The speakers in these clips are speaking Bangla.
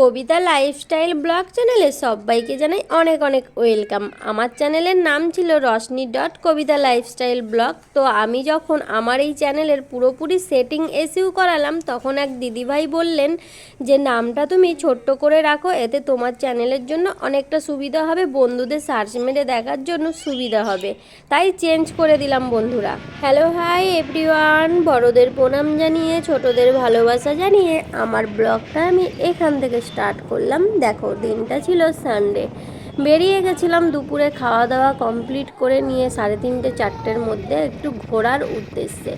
কবিতা লাইফস্টাইল ব্লগ চ্যানেলে সবাইকে জানাই অনেক অনেক ওয়েলকাম। আমার চ্যানেলের নাম ছিল Roshni dot Kabita lifestyle blog. তো আমি যখন আমার এই চ্যানেলের পুরোপুরি সেটিং এসিউ করালাম, তখন এক দিদিভাই বললেন যে, নামটা তুমি ছোট্ট করে রাখো, এতে তোমার চ্যানেলের জন্য অনেকটা সুবিধা হবে। বন্ধুদের সার্চ মেরে দেখার জন্য সুবিধা হবে। তাই চেঞ্জ করে দিলাম বন্ধুরা। Hello, hi everyone. বড়দের প্রণাম জানিয়ে, ছোটদের ভালোবাসা জানিয়ে, আমার ব্লগটা আমি এখান থেকে স্টার্ট করলাম। দেখো, দিনটা ছিল সানডে বেরিয়ে গেছিলাম দুপুরে খাওয়া দাওয়া কমপ্লিট করে নিয়ে সাড়ে তিনটে, চারটের মধ্যে একটু ঘোরার উদ্দেশ্যে।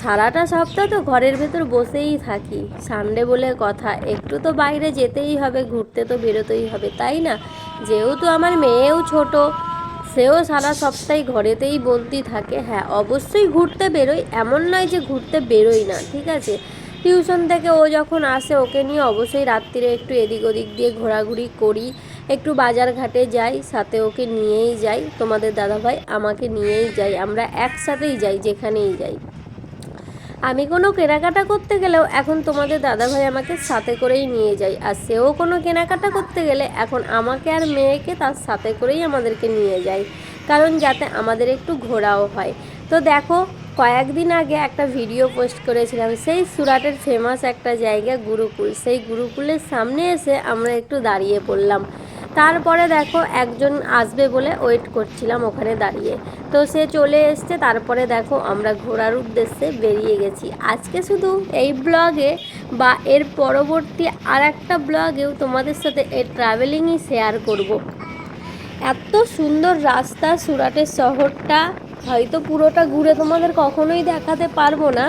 সারাটা সপ্তাহ তো ঘরের ভেতর বসেই থাকি। সানডে বলে কথা, একটু তো বাইরে যেতেই হবে, ঘুরতে তো বেরোতেই হবে, তাই না? যেহেতু আমার মেয়েও ছোট, সেও সারা সপ্তাহে ঘরেতেই বলতেই থাকে। হ্যাঁ অবশ্যই ঘুরতে বেরোই, এমন নয় যে ঘুরতে বেরোই না, ঠিক আছে? টিউশন থেকে ও যখন আসে, ওকে নিয়ে অবশ্যই রাত্রিরে একটু এদিক ওদিক দিয়ে ঘোরাঘুরি করি। একটু বাজার ঘাটে যাই, সাথে ওকে নিয়েই যাই। তোমাদের দাদাভাই আমাকে নিয়েই যাই, আমরা একসাথেই যাই, যেখানেই যাই। আমি কোনো কেনাকাটা করতে গেলেও এখন তোমাদের দাদাভাই আমাকে সাথে করেই নিয়ে যায় আর সেও কোনো কেনাকাটা করতে গেলে এখন আমাকে আর মেয়েকে তার সাথে করেই আমাদেরকে নিয়ে যায়। কারণ যাতে আমাদের একটু ঘোরাও হয়। তো দেখো কয়েকদিন আগে একটা ভিডিও পোস্ট করেছিলাম, সেই সুরাটের ফেমাস একটা জায়গা গুরুকুল। সেই গুরুকুলের সামনে এসে আমরা একটু দাঁড়িয়ে পড়লাম। তারপরে দেখো একজন আসবে বলে ওয়েট করছিলাম ওখানে দাঁড়িয়ে। তো সে চলে এসছে, তারপরে দেখো আমরা ঘোরার উদ্দেশ্যে বেরিয়ে গেছি। আজকে শুধু এই ব্লগে বা এর পরবর্তী আর একটা ব্লগেও তোমাদের সাথে এই ট্রাভেলিংই শেয়ার করব। এত সুন্দর রাস্তা সুরাটের শহরটা হয়তো পুরোটা ঘুরে তোমাদের কখনোই দেখাতে পারব না।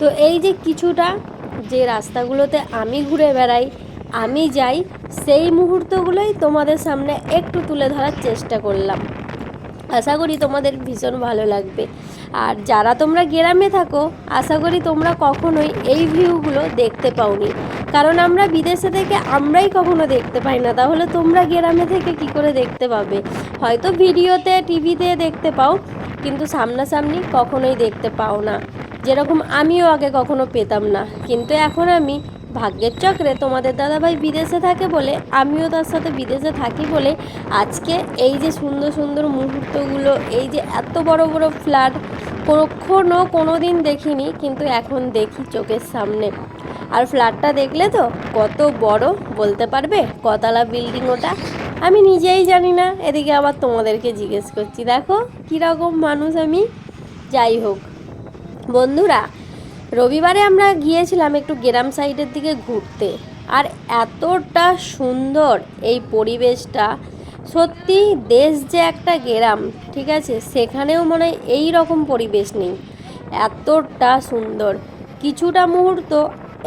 তো এই যে কিছুটা যে রাস্তাগুলোতে আমি ঘুরে বেড়াই, আমি যাই, সেই মুহূর্তগুলোই তোমাদের সামনে একটু তুলে ধরার চেষ্টা করলাম। আশা করি তোমাদের ভীষণ ভালো লাগবে। আর যারা তোমরা গ্রামে থাকো, আশা করি তোমরা কখনোই এই ভিউগুলো দেখতে পাওনি। কারণ আমরা বিদেশে থেকে আমরাই কখনো দেখতে পাই না। তাহলে তোমরা গ্রামে থেকে কি করে দেখতে পাবে? হয়তো ভিডিওতে, টিভিতে দেখতে পাও কিন্তু সামনাসামনি কখনোই দেখতে পাও না। যেরকম আমিও আগে কখনো পেতাম না। কিন্তু এখন আমি, ভাগ্যের চক্রে তোমাদের দাদাভাই বিদেশে থাকে বলে, আমিও তার সাথে বিদেশে থাকি বলে, আজকে এই যে সুন্দর সুন্দর মুহূর্তগুলো, এই যে এত বড় বড় ফ্ল্যাট কখনো কোনো দিন দেখিনি, কিন্তু এখন দেখি চোখের সামনে। আর ফ্ল্যাটটা দেখলে তো কত বড়, বলতে পারবে? কতলা বিল্ডিং ওটা? আমি নিজেই জানি না, এদিকে আবার তোমাদেরকে জিজ্ঞেস করছি। দেখো, কীরকম মানুষ আমি। যাই হোক, বন্ধুরা, রবিবারে আমরা গিয়েছিলাম একটু গ্রাম সাইডের দিকে ঘুরতে। আর এতটা সুন্দর এই পরিবেশটা। সত্যি, দেশ যে একটা গ্রাম, ঠিক আছে? সেখানেও মনে হয় এই রকম পরিবেশ নেই। এতটা সুন্দর। কিছুটা মুহূর্ত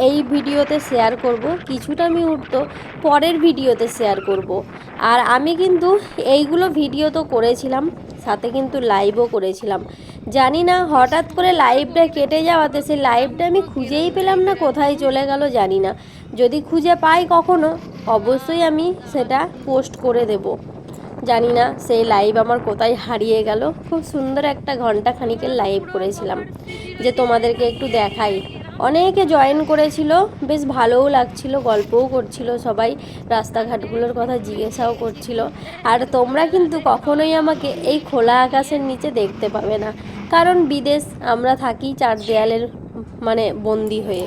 এই ভিডিওতে শেয়ার করব, কিছুটা আমি মুহূর্ত পরের ভিডিওতে শেয়ার করব। আর আমি কিন্তু এইগুলো ভিডিও তো করেছিলাম, সাথে কিন্তু লাইভও করেছিলাম। জানি না, হঠাৎ করে লাইভটা কেটে যাওয়াতে সেই লাইভটা আমি খুঁজেই পেলাম না, কোথায় চলে গেল জানি না। যদি খুঁজে পাই কখনো, অবশ্যই আমি সেটা পোস্ট করে দেব। জানি না, সেই লাইভ আমার কোথায় হারিয়ে গেল। খুব সুন্দর একটা ঘণ্টা খানিকের লাইভ করেছিলাম। যে তোমাদেরকে একটু দেখাই। অনেকে জয়েন করেছিল, বেশ ভালোও লাগছিল, গল্পও করছিল সবাই, রাস্তাঘাটগুলোর কথা জিজ্ঞাসাও করছিল। আর তোমরা কিন্তু কখনোই আমাকে এই খোলা আকাশের নিচে দেখতে পাবে না। কারণ বিদেশ, আমরা থাকি চার দেয়ালের মানে বন্দি হয়ে।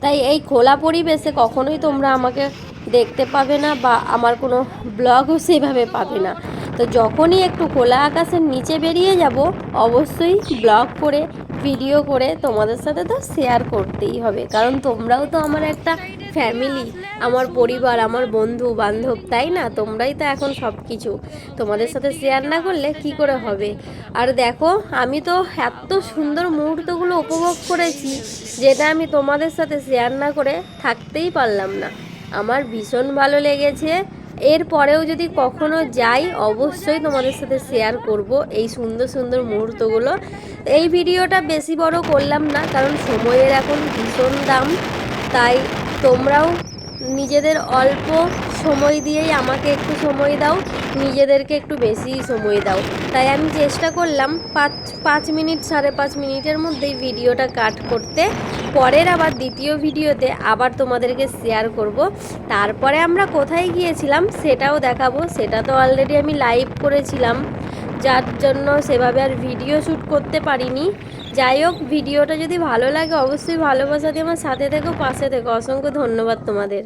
তাই এই খোলা পরিবেশে কখনোই তোমরা আমাকে দেখতে পাবে না বা আমার কোনো ব্লগও সেভাবে পাবে না। তো যখনই একটু খোলা আকাশের নিচে বেরিয়ে যাব, অবশ্যই ব্লগ করে ভিডিও করে তোমাদের সাথে তো শেয়ার করতেই হবে। কারণ তোমরাও তো আমার একটা ফ্যামিলি আমার পরিবার, আমার বন্ধু, বান্ধব, তাই না? তোমরাই তো এখন সব কিছু তোমাদের সাথে শেয়ার না করলে কি করে হবে? আর দেখো, আমি তো এত সুন্দর মুহূর্তগুলো উপভোগ করেছি, যেটা আমি তোমাদের সাথে শেয়ার না করে থাকতেই পারলাম না। আমার ভীষণ ভালো লেগেছে এরপরেও যদি কখনো যাই, অবশ্যই তোমাদের সাথে শেয়ার করব এই সুন্দর সুন্দর মুহূর্তগুলো। এই ভিডিওটা বেশি বড় করলাম না, কারণ সময়ের এখন ভীষণ দাম। তাই তোমরাও নিজেদের অল্প সময় দিয়েই আমাকে একটু সময় দাও, নিজেদেরকে একটু বেশিই সময় দাও। তাই আমি চেষ্টা করলাম পাঁচ পাঁচ মিনিট, সাড়ে পাঁচ মিনিটের মধ্যেই ভিডিওটা কাট করতে। পরের আবার দ্বিতীয় ভিডিওতে আবার তোমাদেরকে শেয়ার করব। তারপরে আমরা কোথায় গিয়েছিলাম সেটাও দেখাবো। সেটা তো অলরেডি আমি লাইভ করেছিলাম। যার জন্য সেভাবে আর ভিডিও শ্যুট করতে পারিনি। যাই হোক, ভিডিওটা যদি ভালো লাগে অবশ্যই ভালোবাসা দিয়ে আমার সাথে থেকো, পাশে থেকো। অসংখ্য ধন্যবাদ তোমাদের।